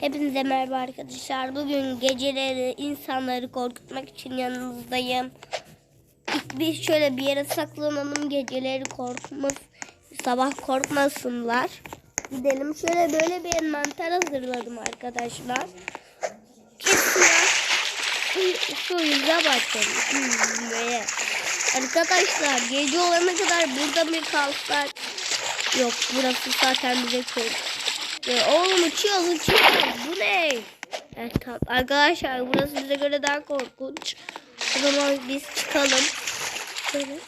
Hepinize merhaba arkadaşlar. Bugün geceleri insanları korkutmak için yanınızdayım. İlk bir şöyle bir yere saklanalım. Geceleri korkmaz, sabah korkmasınlar. Gidelim. Şöyle böyle bir envanter hazırladım arkadaşlar. Hmm, Böyle. Arkadaşlar gece olana kadar burada bir kalsak. Yok burası zaten bize çok ya oğlum uçuyor uçuyor. Bu ne? Evet tamam. Arkadaşlar burası bize göre daha korkunç. O zaman biz çıkalım. Şöyle.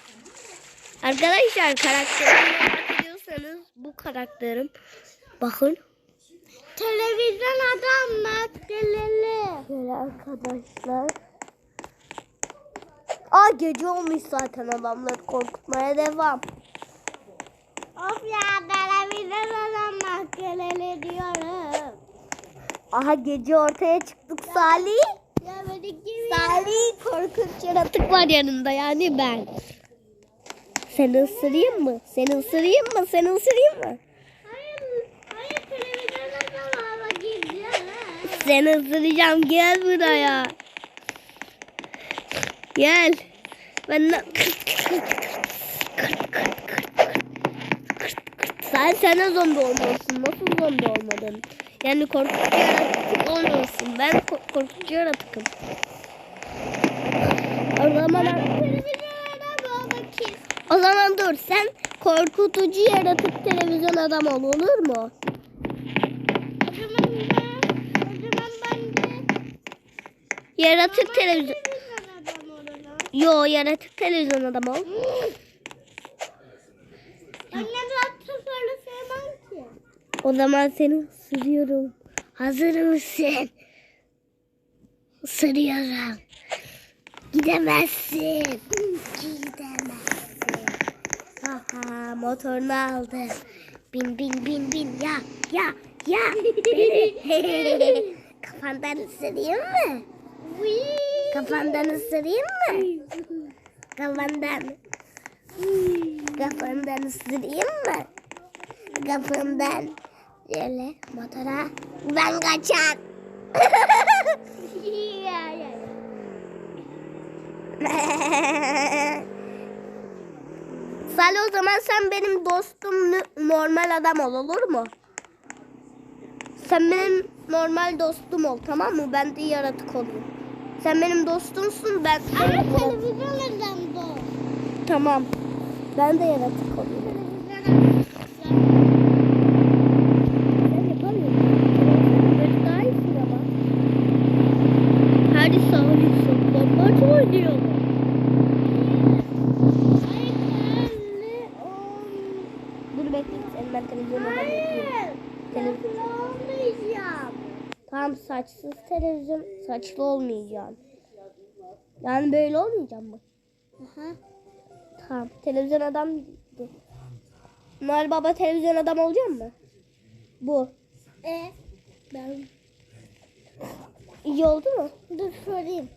Arkadaşlar karakterimi merak ediyorsanız bu karakterim. Bakın. Televizyon adam maskeli. Böyle arkadaşlar. Aa gece olmuş zaten adamları korkutmaya devam. Of ya televizyon adam maskeli diyorum. Aha gece ortaya çıktık Salih. Ya beni gibi. Salih korkunç yaratık var yanında yani ben. Seni ısırayım mı? Seni ısırayım mı? Seni ısırayım mı? Hayır, hayır. Seni ısıracağım gel buraya. Gel. Ben de... Sen sana zombi olmalısın. Nasıl zombi olmadın? Yani korkutucu yaratık olmalısın. Ben ko- korkutucu yaratıkım. O zaman o zaman dur sen korkutucu yaratık televizyon adam ol olur mu? Yaratık televizyon. Yo yaratık televizyon adam ol. Ben ne zaten böyle sevmem ki. O zaman seni ısırıyorum. Hazır mısın? Isırıyorum. Gidemezsin. Gidemezsin. Aha motorunu aldı. Bin bin bin bin ya ya ya. Kafandan ısırayım mı? Kafandan ısırayım mı? Kafandan. Kafandan ısırayım mı? Kafandan. Böyle motora. Ben ya. Salih o zaman sen benim dostum normal adam ol olur mu? Sen benim normal dostum ol tamam mı? Ben de yaratık olayım. Sen benim dostumsun ben Ama yaratık ol. televizyon adam bu. Tamam. Ben de yaratık olayım. Televizyon Ben yapamıyorum. Böyle daha iyisin ama. Hadi Salih saklambaç oynuyor. Dur bekle sen ben televizyona bakayım. Televizyon. olmayacağım. Tamam saçsız televizyon saçlı olmayacağım. Yani böyle olmayacağım mı? Tamam. Televizyon adam Noel Baba televizyon adam olacak mı? Bu. E, ben İyi oldu mu? dur sorayım.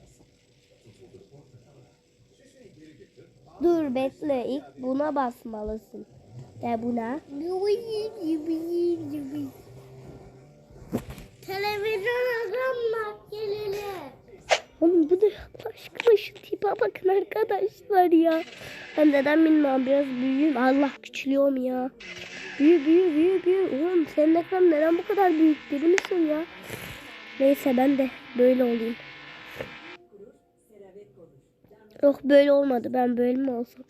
Dur bekle. İlk buna basmalısın. Ve buna. Televizyon adam maskeli. Oğlum bu Allah aşkına şu tipe bakın arkadaşlar ya. Ben neden bilmiyorum biraz büyüğüm. Allah küçülüyorum ya. Büyü büyü büyü büyü. Oğlum senin ekran neden bu kadar büyük deli misin ya? Neyse ben de böyle olayım. Yok böyle olmadı. Ben böyle mi olsam?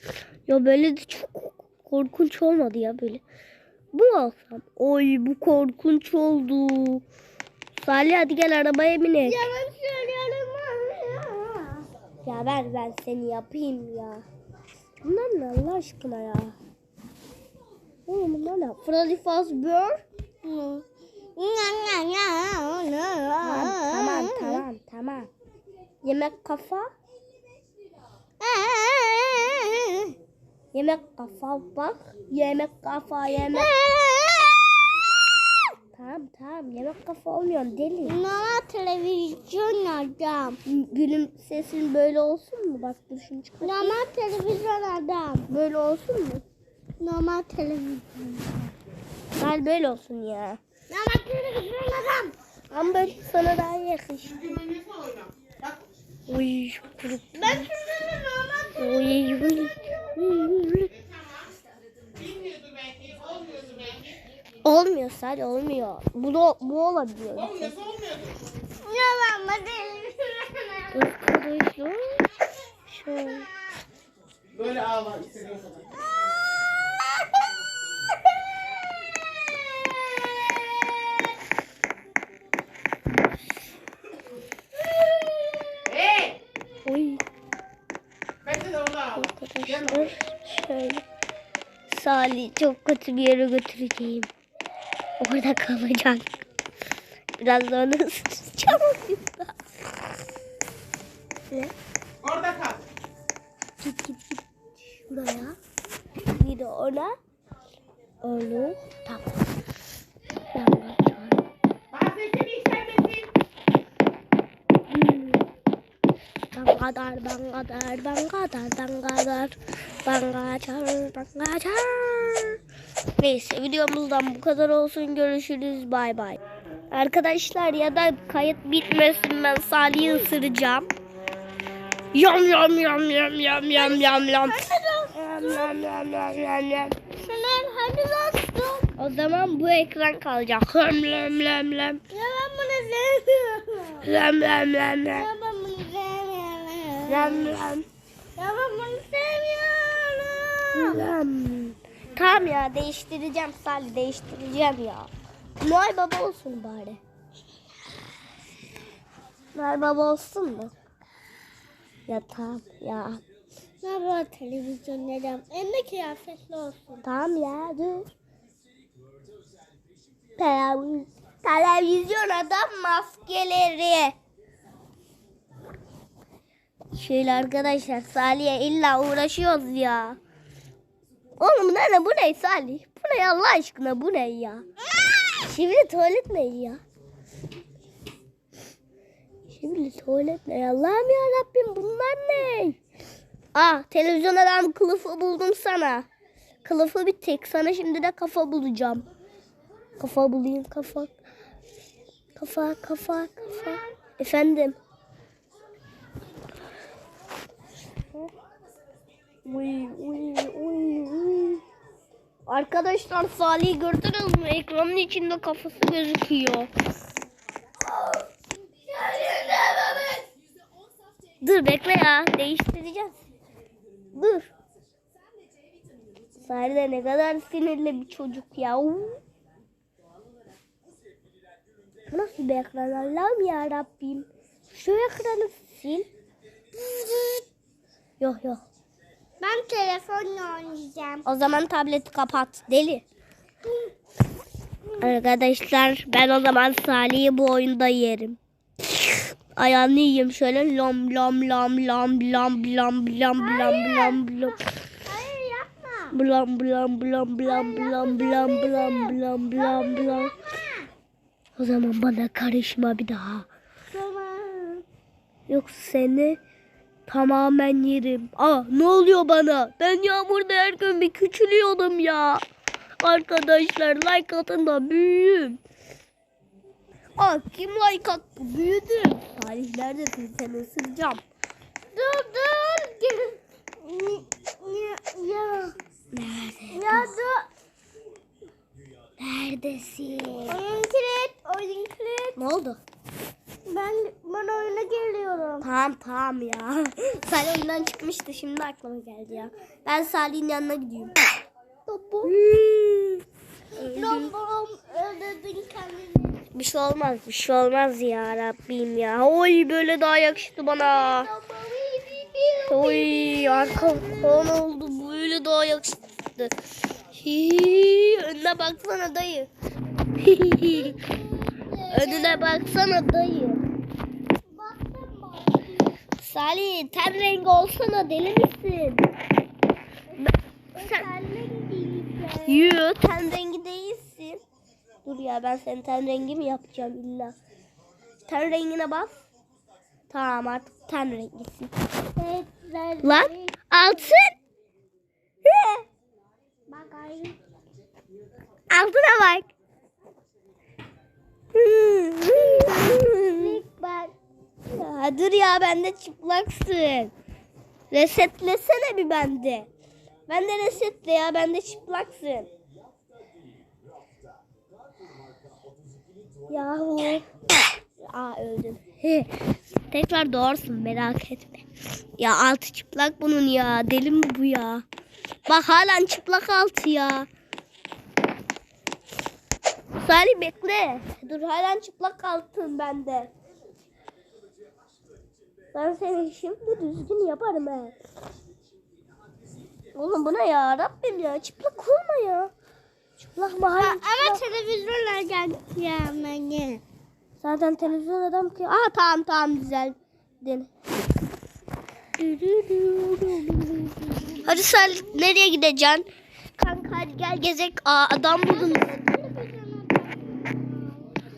Ya böyle de çok korkunç olmadı ya böyle. Bu mu olsam? Oy bu korkunç oldu. Salih hadi gel arabaya binelim. Yalan söylüyorum. Ya ver ben seni yapayım ya. Bunlar ne Allah aşkına ya? Oğlum bunlar ne? Freddy Fazbear. Tamam tamam tamam tamam. Yemek kafa. Yemek kafa bak. Yemek kafa yemek. Tamam tamam yemek kafa olmuyor deli. Normal televizyon adam. Gülüm sesin böyle olsun mu? Bak dur şunu çıkar. Normal televizyon adam. Böyle olsun mu? Normal televizyon. Hal böyle olsun ya. Bak seni kızırmadım. Ama böyle sana daha yakış. Uy, kırık. Ben şuradan normal Uy, uy. Olmuyor sadece olmuyor. Bu da bu olabiliyor. Ya ben hadi. Arkadaşlar. Şöyle. Böyle ağla istediğin kadar. Hey! Uy. Bekle de orada ağla. Arkadaşlar şöyle. Salih çok kötü bir yere götüreceğim. Orada kalacak. Biraz sonra ısıtacağım oyunda. Orada kal. Git git git. Şuraya. Bir de ona. Onu. Tamam. Sesini yükselmesin. Ben kadar, ben kadar, ben kadar, ben kadar. Ben kaçar. Neyse videomuzdan bu kadar olsun. Görüşürüz. Bay bay. Arkadaşlar ya da kayıt bitmesin ben Salih'i ısıracağım. Yam yam yam yam yam yam yam yam. Yam yam yam yam yam. Şener hadi bastım. O zaman bu ekran kalacak. Lem lem lem lem. Ya ben bunu sevmiyorum. Lem lem lem lem. Ya ben bunu sevmiyorum. Lem lem. Ya ben bunu sevmiyorum. Lem. Tamam ya değiştireceğim Salih değiştireceğim ya. Noel Baba olsun bari. Noel Baba olsun mu? Ya tamam ya. Ne var televizyon neden? Hem de kıyafetli olsun. Tamam ya dur. Televiz televizyon adam maskeleri. Şöyle arkadaşlar Salih'e illa uğraşıyoruz ya. Oğlum ne ne bu ne Salih? Bu ne Allah aşkına bu ne ya? Şimdi tuvalet ne ya? Şimdi tuvalet ne? Allah'ım ya Rabbim bunlar ne? Ah televizyon adam kılıfı buldum sana. Kılıfı bir tek. Sana şimdi de kafa bulacağım. Kafa bulayım kafa. Kafa kafa kafa. Efendim. Uy, uy, uy, uy. Arkadaşlar Salih'i gördünüz mü? Ekranın içinde kafası gözüküyor. Dur bekle ya. Değiştireceğiz. Dur. Salih de ne kadar sinirli bir çocuk ya. Nasıl bir ekran Allah'ım ya. Şu ekranı sil. Yok yok. Ben telefonla oynayacağım. O zaman tableti kapat. Deli. Arkadaşlar ben o zaman Salih'i bu oyunda yerim. Ayağını yiyeyim şöyle lom lom lom lom lom lom lom lom lom lom. Hayır yapma. Blam blam blam blam blam blam blam blam blam blam. O zaman bana karışma bir daha. Tamam. Yoksa seni tamamen yerim. Aa ne oluyor bana? Ben yağmurda her gün bir küçülüyordum ya. Arkadaşlar like atın da büyüyüm. Aa kim like attı? Büyüdüm. Tarih neredesin seni ısıracağım. Dur dur. Ya, ya, Nerede? ya dur. Neredesin? Oyun kilit. Oyun kilit. Ne oldu? Ben ben oyuna geliyorum. Tamam tamam ya. Salih oyundan çıkmıştı şimdi aklıma geldi ya. Ben Salih'in yanına gidiyorum. Topu. Hmm. Lobom öldürdün kendini. Bir şey olmaz bir şey olmaz ya Rabbim ya. Oy böyle daha yakıştı bana. Oy arka falan oldu böyle daha yakıştı. Hii, önüne baksana dayı. Önüne baksana dayı. Salih ten rengi olsana deli misin? Sen... Yoo ten rengi değilsin. Dur ya ben senin ten rengi mi yapacağım illa? Ten rengine bas. Tamam artık ten rengisin. Evet, Lan altın. Bak ay. Altına bak. Ya dur ya bende çıplaksın. Resetlesene bir bende. Ben de resetle ya bende çıplaksın. Yahu. Aa öldüm. Tekrar doğursun merak etme. Ya altı çıplak bunun ya. Deli mi bu ya? Bak halen çıplak altı ya. Salih bekle. Dur halen çıplak altın bende. Ben seni şimdi düzgün yaparım he. Oğlum bu ne ya Rabbim ya çıplak olma ya. Çıplak Ama çıplak. televizyonlar geldi ya beni. Zaten televizyon adam ki. Aa tamam tamam düzeldin. Hadi sen nereye gideceksin? Kanka hadi gel gezek. Aa adam buldum.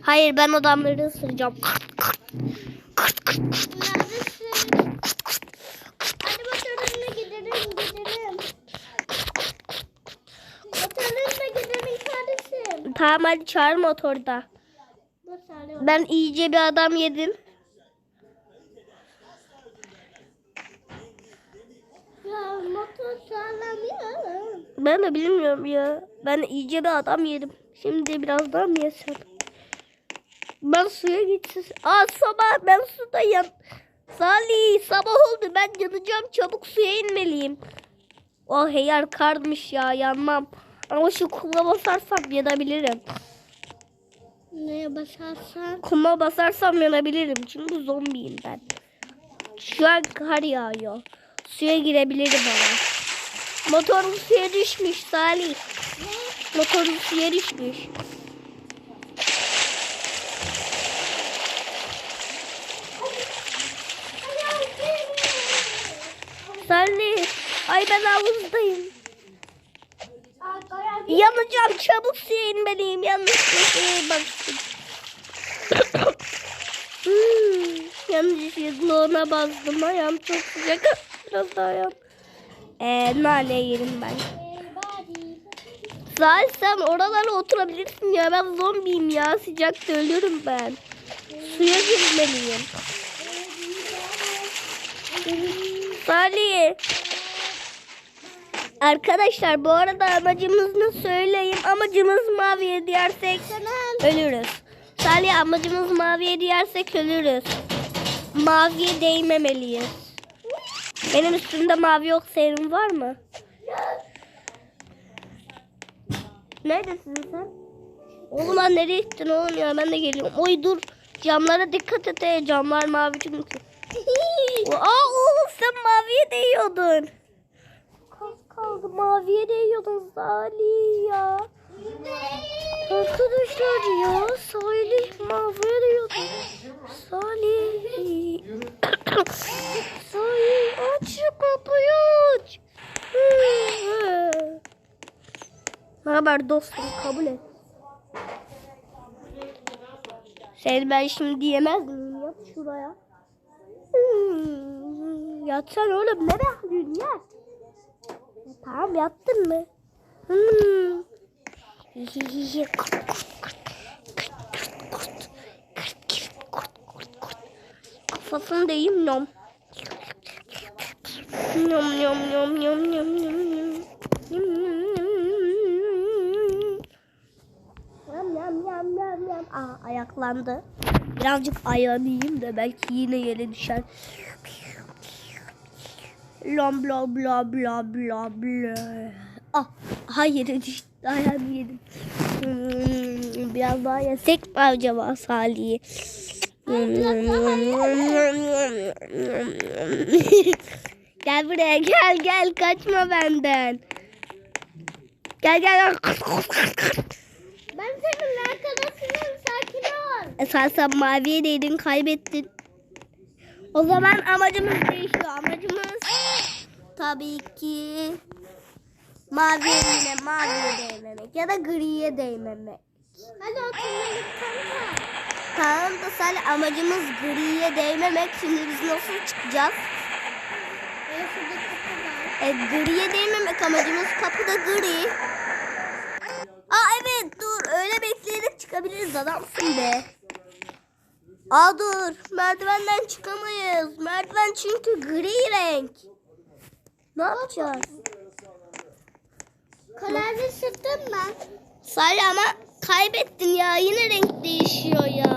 Hayır ben adamları ısıracağım. Tamam hadi çağır motorda. Ben iyice bir adam yedim. Ya motor sağlamıyor. Ben de bilmiyorum ya. Ben iyice bir adam yedim. Şimdi biraz mı yesem? Ben suya gitsin. Aa sabah ben sudayım. Salih sabah oldu ben yanacağım çabuk suya inmeliyim. Oh heyar karmış ya yanmam. Ama şu kuma basarsam yanabilirim. Neye basarsan? Kuma basarsam yanabilirim çünkü zombiyim ben. Şu an kar yağıyor. Suya girebilirim ama. Motorum suya düşmüş Salih. Motorum suya düşmüş. Salih. Ay ben havuzdayım. Yanacağım çabuk suya inmeliyim. Yanlış bir baktım. hmm, yanlış yıldığına bastım. Ayağım çok sıcak. Biraz daha ayağım. Ee, nane yerim ben. Zaten sen oralara oturabilirsin ya. Ben zombiyim ya. Sıcakta ölürüm ben. Suya girmeliyim. Salih. Arkadaşlar bu arada amacımızı söyleyeyim. Amacımız maviye diyersek ölürüz. Salih amacımız maviye diyersek ölürüz. Maviye değmemeliyiz. Benim üstümde mavi yok senin var mı? Neredesin sen? Oğlum lan nereye gittin oğlum ya ben de geliyorum. Oy dur camlara dikkat et camlar mavi çünkü. Aa oğlum sen maviye değiyordun. Kas kaldı maviye değiyordun Salih ya. Arkadaşlar ya Salih maviye değiyordu. Salih. Salih aç şu kapıyı aç. ne haber dostum kabul et. Seni ben şimdi yemezdim. Yat şuraya. Hmm, Yatsan oğlum ne bekliyorsun yat. Ya Tamam yattın mı? Hmm. Kafasını da yiyeyim nom. Nom nom nom nom nom nom nom. Yam yam yam yam yam. Aa ayaklandı. Birazcık ayağını yiyeyim de belki yine yere düşer. Bla bla bla bla bla bla. Ah, hayır düştü. Ayağımı yedim. Hmm, biraz daha yesek mi acaba Salih'i? gel buraya gel gel kaçma benden. Gel gel senin arkadaşınım sakin ol. E sen sen maviye değdin kaybettin. O zaman amacımız değişti. Amacımız tabii ki maviye yine maviye değmemek ya da griye değmemek. Hadi oturalım kanka. Tamam da sen amacımız griye değmemek. Şimdi biz nasıl çıkacağız? E, griye değmemek amacımız kapıda gri. Aa evet çıkabiliriz adamsın be. Aa dur merdivenden çıkamayız. Merdiven çünkü gri renk. Ne yapacağız? Kolajı sürttün mü? Salih ama kaybettin ya. Yine renk değişiyor ya.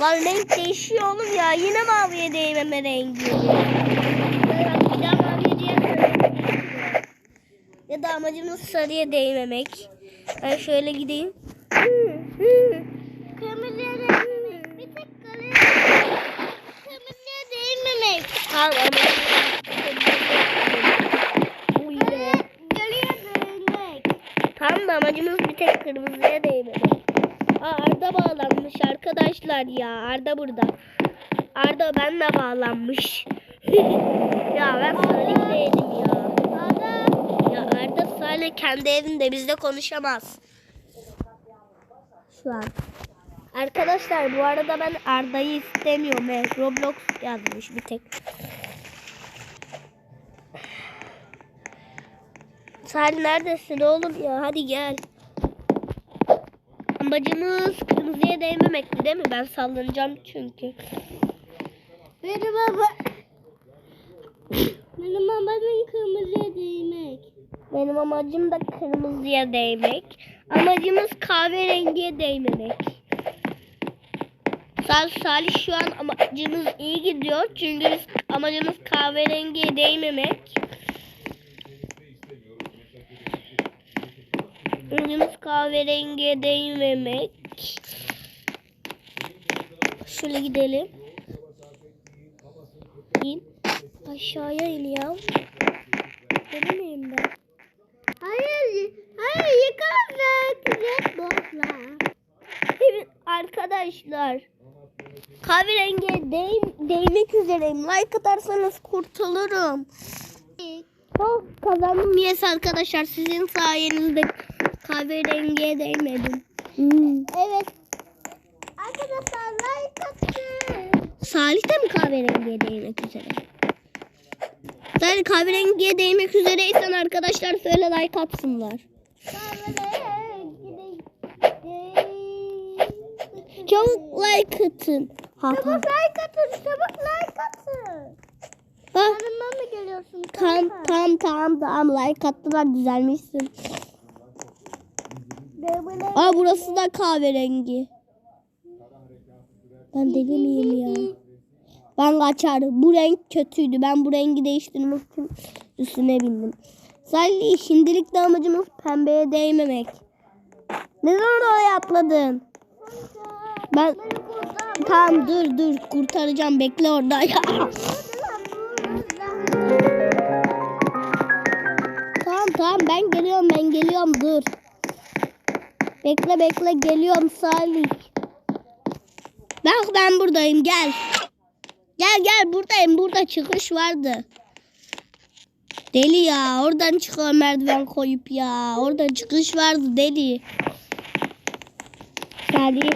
Lan renk değişiyor oğlum ya. Yine maviye değmeme rengi. Bir daha maviye Ya da amacımız sarıya değmemek. Ben şöyle gideyim. Kırmızıya değmemek. Bir tek kalem. Kırmızıya değmemek. Tamam Uy be. Gölüye değmek. Tamam da amacımız bir tek kırmızıya değmemek. Aa Arda bağlanmış arkadaşlar ya. Arda burada. Arda benle bağlanmış. ya ben Salih'teydim ya. Ada. Ya Arda Salih kendi evinde bizle konuşamaz. Şu an. Arkadaşlar bu arada ben Arda'yı istemiyorum. Evet, Roblox yazmış bir tek. Salih neredesin oğlum ya? Hadi gel. Amacımız kırmızıya değmemekti değil mi? Ben sallanacağım çünkü. Benim baba. Benim babamın kırmızıya değmek. Benim amacım da kırmızıya değmek. Amacımız kahverengiye değmemek. Sal Salih şu an amacımız iyi gidiyor. Çünkü amacımız kahverengiye değmemek. Amacımız kahverengiye değmemek. Şöyle gidelim. İn. Aşağıya in ya. Deli miyim ben? Hayır. Hayır yıkamadık. Yapma. Evet arkadaşlar. Kahverengiye değ değmek üzereyim. Like atarsanız kurtulurum. Oh kazandım. Yes arkadaşlar sizin sayenizde kahverengiye değmedim. Hmm. Evet. Arkadaşlar like atın. Salih de mi kahverengiye değmek üzere? Salih kahverengiye değmek üzereysen arkadaşlar söyle like atsınlar. Çabuk like atın. Çabuk like atın. Çabuk like atın. Ha, Yanıma mı geliyorsun? Tamam tamam tamam like attılar düzelmişsin. Aa burası da kahverengi. Ben deli miyim ya? Ben kaçarım. Bu renk kötüydü. Ben bu rengi değiştirmek için üstüne bindim. Salih şimdilik de amacımız pembeye değmemek. Neden oraya atladın? Ben tamam dur dur kurtaracağım bekle orada ya. Tamam tamam ben geliyorum ben geliyorum dur. Bekle bekle geliyorum Salih. Bak ben buradayım gel. Gel gel buradayım burada çıkış vardı. Deli ya oradan çıkıyor merdiven koyup ya. Orada çıkış vardı deli. Salih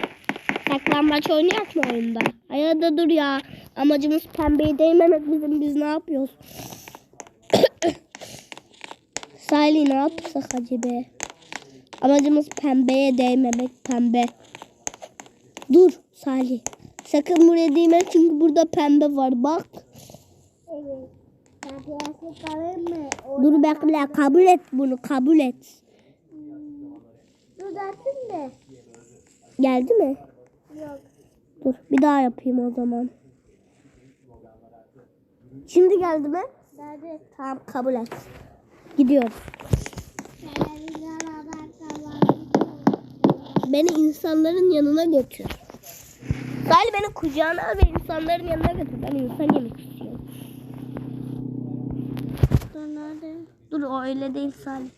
saklambaç oynayak mı oyunda? Ayada dur ya. Amacımız pembeyi değmemek bizim biz ne yapıyoruz? Salih ne yapsak acaba? Amacımız pembeye değmemek pembe. Dur Salih. Sakın buraya değme çünkü burada pembe var bak. Evet. Dur bekle kabul et bunu kabul et. Dur dersin de. Geldi mi? Yok. Dur bir daha yapayım o zaman. Şimdi geldi mi? Derdi. Tamam kabul et. Gidiyoruz. Beni insanların yanına götür. Salih beni kucağına al ve insanların yanına götür. Ben insan yemek istiyorum. Dur nerede? Dur o öyle değil Salih.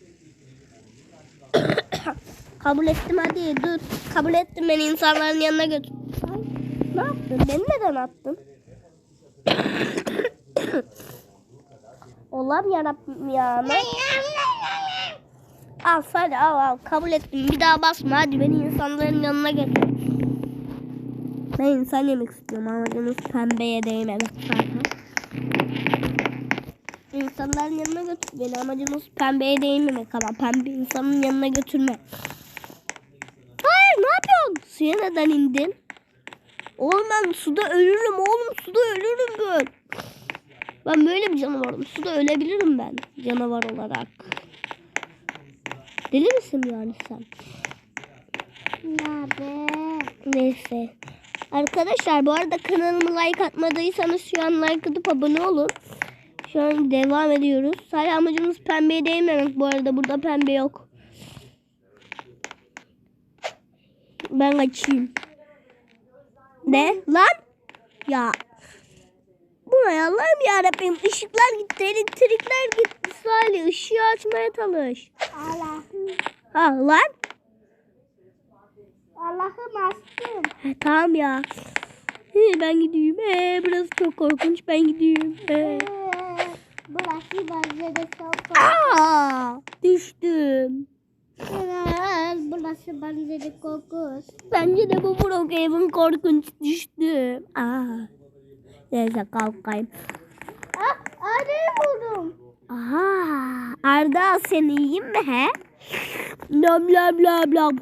Kabul ettim hadi dur. Kabul ettim beni insanların yanına götür. Salih, Ne yaptın? Beni neden attın? Allah'ım yarabbim ya. Ne? Al hadi al al kabul ettim. Bir daha basma hadi beni insanların yanına götür. Ben insan yemek istiyorum amacımız pembeye değmemek zaten. İnsanların yanına götür beni amacımız pembeye değmemek ama pembe insanın yanına götürme. Hayır ne yapıyorsun? Suya neden indin? Oğlum ben suda ölürüm oğlum suda ölürüm ben. Ben böyle bir canavarım. Suda ölebilirim ben canavar olarak. Deli misin yani sen? Nerede? Neyse. Arkadaşlar bu arada kanalıma like atmadıysanız şu an like atıp abone olun. Şu an devam ediyoruz. Sadece amacımız pembeye değmemek bu arada. Burada pembe yok. Ben açayım. Ne? Lan? Ya. Bu ne Allah'ım yarabbim. Işıklar gitti. Elektrikler gitti. Salih ışığı açmaya çalış. Allah'ım. Ha lan? Allah'ım astım. He, tamam ya. He, ben gideyim. He, burası çok korkunç. Ben gideyim. He. Burası bence de çok Aa, düştüm. korkunç. Burası bence de korkunç. Bence de bu Brookhaven korkunç düştüm. Aa. Neyse kalkayım. Ah, Arda'yı buldum. Aha. Arda seni yiyeyim mi he? Lam lam lam lam.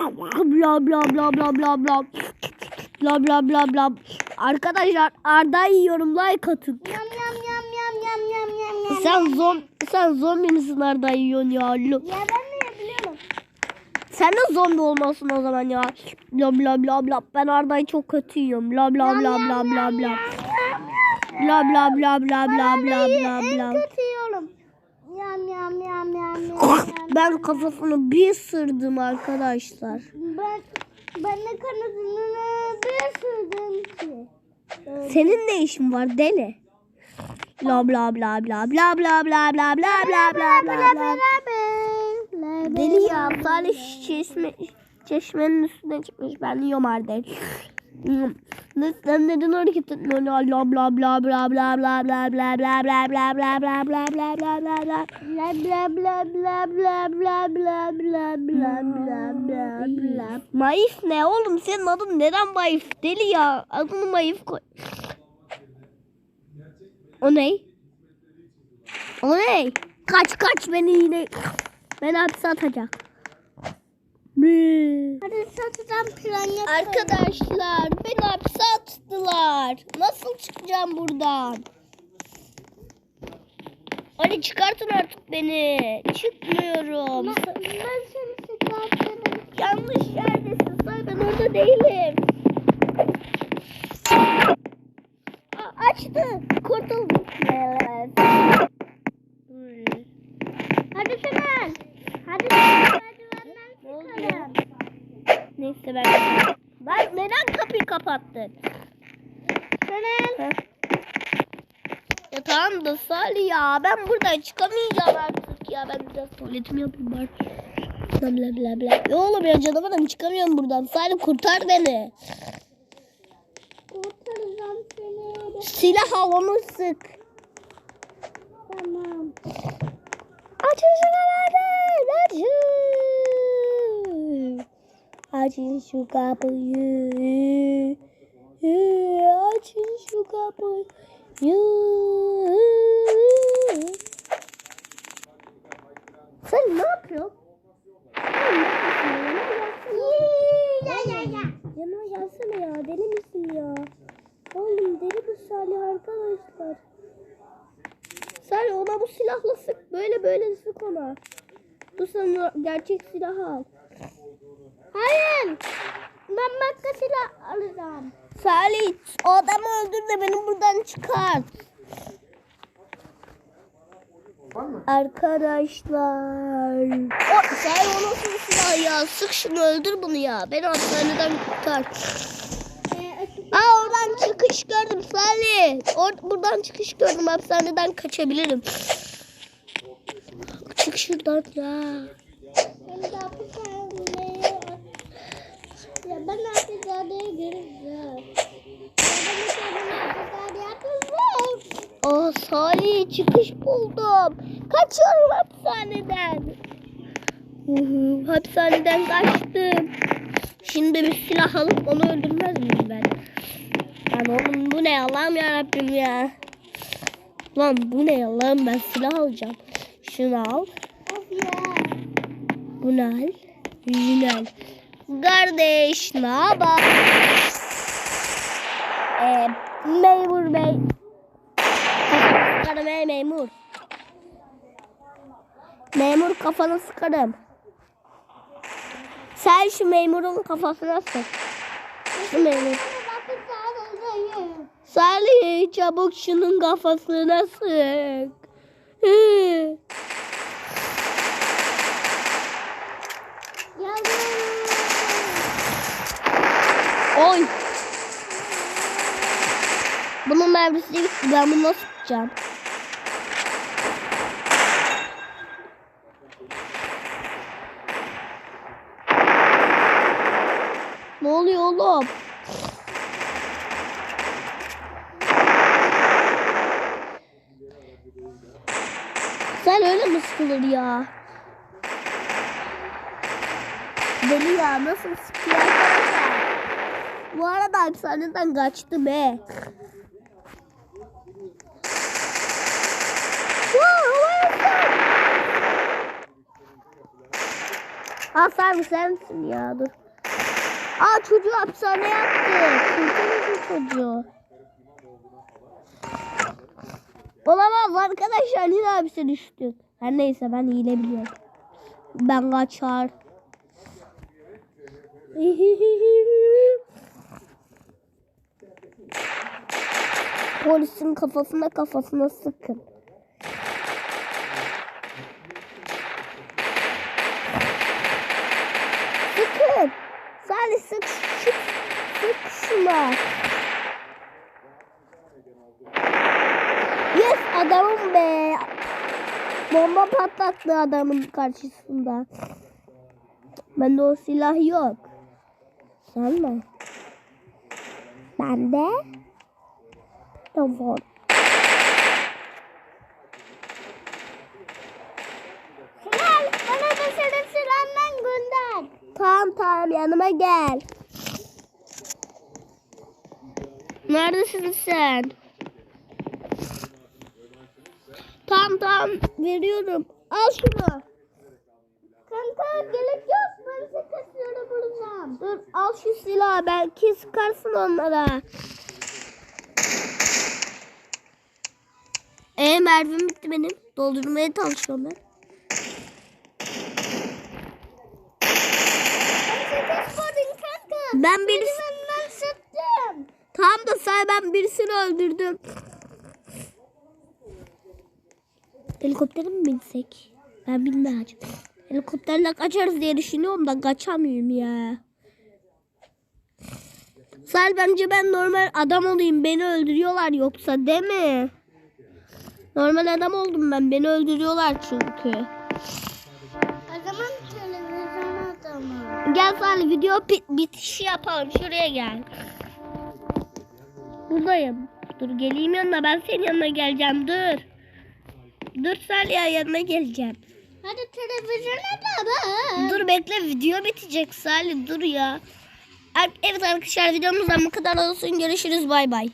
Lam lam lam lam lam lam. Lam lam lam lam. Arkadaşlar Arda yiyorum like atın. Yam yam yam yam yam yam yam. Sen zom sen zombi misin Arda yiyorsun ya? Ya ben sen de zombi olmasın o zaman ya. Bla bla bla bla. Ben Arda'yı çok kötü yiyorum. Bla bla bla. Bla bla bla bla bla bla bla En bla. kötü yiyorum. Yam yam yam yam. Ben kafasını bir sırdım arkadaşlar. Ben ben de kanadını bir sürdüm ki. Senin ne işin var deli? Bla bla bla bla bla bla bla bla bla bla bla bla. Deli ya Salih çeşme, çeşmenin üstüne çıkmış. Ben yiyorum Arda'yı. Sen neden hareket etmiyorsun? Bla bla bla bla bla bla bla bla bla bla bla bla bla bla bla bla bla bla. Bla bla bla bla bla bla bla bla bla bla bla. Mayıf ne oğlum? Senin adın neden Mayıf? Deli ya. Adını Mayıf koy. O ne? O ne? Kaç kaç beni yine. Beni hapse atacak. Plan yapalım. Arkadaşlar beni hapse attılar. Nasıl çıkacağım buradan? Hadi çıkartın artık beni. Çıkmıyorum. Ben, ben seni çıkartırım. Yanlış yerdesin. Say ben orada değilim. Aa, açtı. Kurtuldum. Evet. Hadi Fener. Hadi merdivenden çıkalım. Neyse ben. Ben neden kapıyı kapattın? Ha? Ya tamam da Salih ya ben buradan çıkamayacağım artık ya ben biraz tuvaletimi yapayım bari. Bla bla bla bla. Ya oğlum ya canavarım çıkamıyorum buradan. Salih kurtar beni. Kurtaracağım seni. Silah havamı sık. Tamam. Açın şu kapıyı. Açın. Açın şu kapıyı. Açın şu kapıyı. Sen ne yapıyorsun? Yanıma gelsene ya. Deli misin ya? Oğlum deli bu Salih arkadaşlar. Salih ona bu silahla sık. Böyle böyle sık ona. Bu sana gerçek silahı al. Hayır. Ben başka silah alacağım. Salih o adamı öldür de beni buradan mı? Arkadaşlar. O, Salih o nasıl bir silah ya? Sık şunu öldür bunu ya. Beni hastaneden kurtar. Ee, açık- Aa oradan çıkış gördüm Salih. Or buradan çıkış gördüm. Hapishaneden kaçabilirim. Çık şuradan ya. Ben de hapishaneye Ya ben hapishaneye gireceğim. Oh Salih çıkış buldum. Kaçıyorum hapishaneden. Hapishaneden kaçtım. Şimdi bir silah alıp onu öldürmez miyim ben? Lan oğlum bu ne Allah'ım yarabbim ya. Lan bu ne Allah'ım ben silah alacağım. Şunu al. Ya. Bunu al. Bunu al. Kardeş ne haber? Ee, memur bey. Sıkarım ey memur. Memur kafanı sıkarım. Sen şu memurun kafasına sık. Şu memur. Salih çabuk şunun kafasına sık. Oy. Bunun mermisi gitti. Ben bunu nasıl tutacağım? Ne oluyor oğlum? Sen öyle mi sıkılır ya? Deli ya nasıl sıkıyor? Bu arada hapishaneden kaçtım he. Hasan sen misin ya dur. Aa çocuğu hapishaneye attı. Kurtarın çocuğu. Olamaz arkadaşlar yine hapse düştük. Her neyse ben hile biliyorum. Ben kaçar. Polisin kafasına kafasına sıkın. Sıkın. Salih sık sık sık şuna. Yes adamım be. Bomba patlattı adamın karşısında. Bende o silah yok. Sen mi? Bende. Tamam. Tamam tamam yanıma gel. Neredesin sen? Tamam tamam veriyorum. Al şunu. Kanka gerek yok. Ben sakasını bulacağım. Dur al şu silahı belki sıkarsın onlara. E mermim bitti benim. Doldurmaya çalışıyorum ben. Ben sakas buldum kanka. Ben birisi... Ben sıktım. Tamam da sen ben birisini öldürdüm. Helikoptere mi binsek? Ben bilmem. Helikopterle kaçarız diye düşünüyorum da kaçamıyorum ya. Sal bence ben normal adam olayım. Beni öldürüyorlar yoksa değil mi? Normal adam oldum ben. Beni öldürüyorlar çünkü. O zaman televizyon adamı. Gel Salih video bit bitişi yapalım. Şuraya gel. Buradayım. Dur geleyim yanına. Ben senin yanına geleceğim. Dur. Dur Salih ya, yanına geleceğim. Hadi televizyon adamı. Dur bekle video bitecek Salih. Dur ya. Evet arkadaşlar videomuzdan bu kadar olsun. Görüşürüz. Bay bay.